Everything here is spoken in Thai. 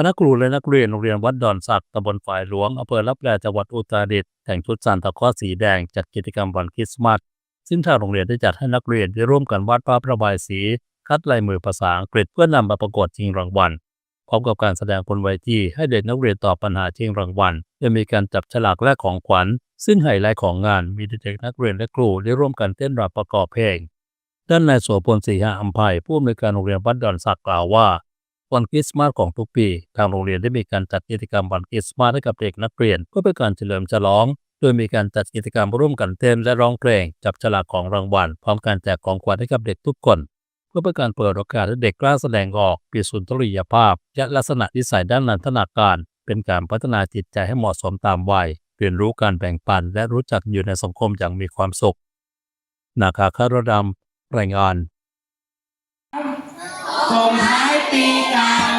คณะครูและนักเรียนโรงเรียนวัดดอนสักดิ์ตำบลฝ่ายหลวงอำเภอรับแลจังหวัดอุตรดิตถ์แต่งชุดซานตาคลอสสีแดงจัดกิจกรรมวันคริสต์มาสซึ่งทางโรงเรียนได้จัดให้นักเรียนได้ร่วมกันวาดภาพระบายสี คัดลายมือภาษาอังกฤษเพื่อนำมาประกวดชิงรางวัลพร้อมกับการแสดงบนเวทีให้เด็กนักเรียนตอบปัญหาชิงรางวัลจะมีการจับฉลากแลกของขวัญ ซึ่งไฮไลท์ของงานมีเด็กนักเรียนและครูได้ร่วมกันเต้นรำประกอบเพลงด้านนายโสพลศรีหะอัมภัยผู้อำนวยการโรงเรียนวัดดอนสักดิ์กล่าวว่า วันคริสต์มาสของทุกปี ทางโรงเรียนได้มีการจัดกิจกรรมวันคริสต์มาสให้กับเด็กนักเรียนเพื่อเป็นการเฉลิมฉลอง โดยมีการจัดกิจกรรมร่วมกันเต้นและร้องเพลง จับฉลากของรางวัลพร้อมการแจกของขวัญให้กับเด็กทุกคน เพื่อเป็นการเปิดโอกาสให้เด็กกล้าแสดงออกปีสุนทรียภาพ และลักษณะนิสัยด้านนันทนาการ เป็นการพัฒนาจิตใจให้เหมาะสมตามวัยเรียนรู้การแบ่งปัน และรู้จักอยู่ในสังคมอย่างมีความสุขนาคาคารดำรายงาน Happy Cow.